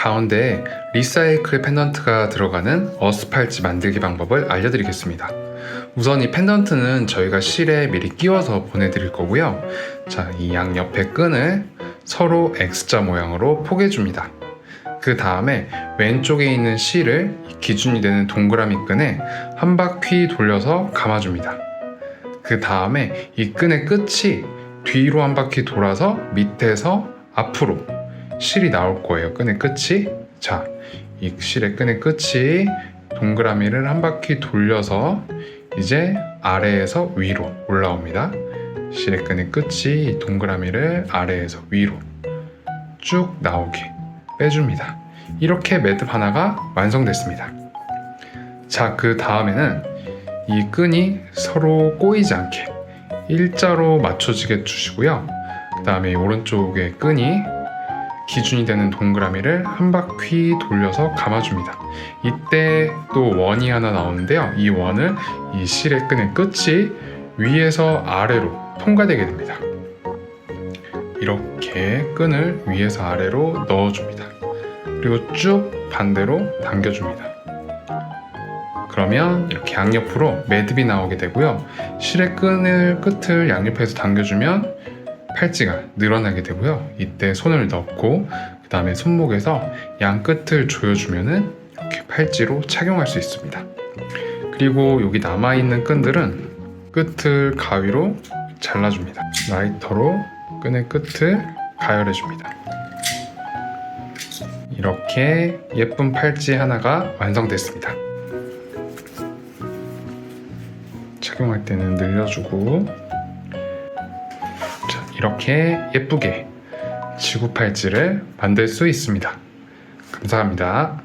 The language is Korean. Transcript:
가운데 리사이클 펜던트가 들어가는 어스 팔찌 만들기 방법을 알려드리겠습니다. 우선 이 펜던트는 저희가 실에 미리 끼워서 보내드릴 거고요. 자, 이 양 옆에 끈을 서로 X자 모양으로 포개줍니다. 그 다음에 왼쪽에 있는 실을 기준이 되는 동그라미 끈에 한 바퀴 돌려서 감아줍니다. 그 다음에 이 끈의 끝이 뒤로 한 바퀴 돌아서 밑에서 앞으로 실이 나올 거예요. 끈의 끝이. 자, 이 실의 끈의 끝이 동그라미를 한 바퀴 돌려서 이제 아래에서 위로 올라옵니다. 실의 끈의 끝이 이 동그라미를 아래에서 위로 쭉 나오게 빼줍니다. 이렇게 매듭 하나가 완성됐습니다. 자, 그 다음에는 이 끈이 서로 꼬이지 않게 일자로 맞춰지게 주시고요. 그 다음에 오른쪽의 끈이 기준이 되는 동그라미를 한 바퀴 돌려서 감아줍니다. 이때 또 원이 하나 나오는데요. 이 원을 이 실의 끈의 끝이 위에서 아래로 통과되게 됩니다. 이렇게 끈을 위에서 아래로 넣어줍니다. 그리고 쭉 반대로 당겨줍니다. 그러면 이렇게 양옆으로 매듭이 나오게 되고요. 실의 끈을 끝을 양옆에서 당겨주면 팔찌가 늘어나게 되고요. 이때 손을 넣고 그 다음에 손목에서 양 끝을 조여주면은 이렇게 팔찌로 착용할 수 있습니다. 그리고 여기 남아 있는 끈들은 끝을 가위로 잘라줍니다. 라이터로 끈의 끝을 가열해줍니다. 이렇게 예쁜 팔찌 하나가 완성됐습니다. 착용할 때는 늘려주고 자, 이렇게 예쁘게 지구 팔찌를 만들 수 있습니다. 감사합니다.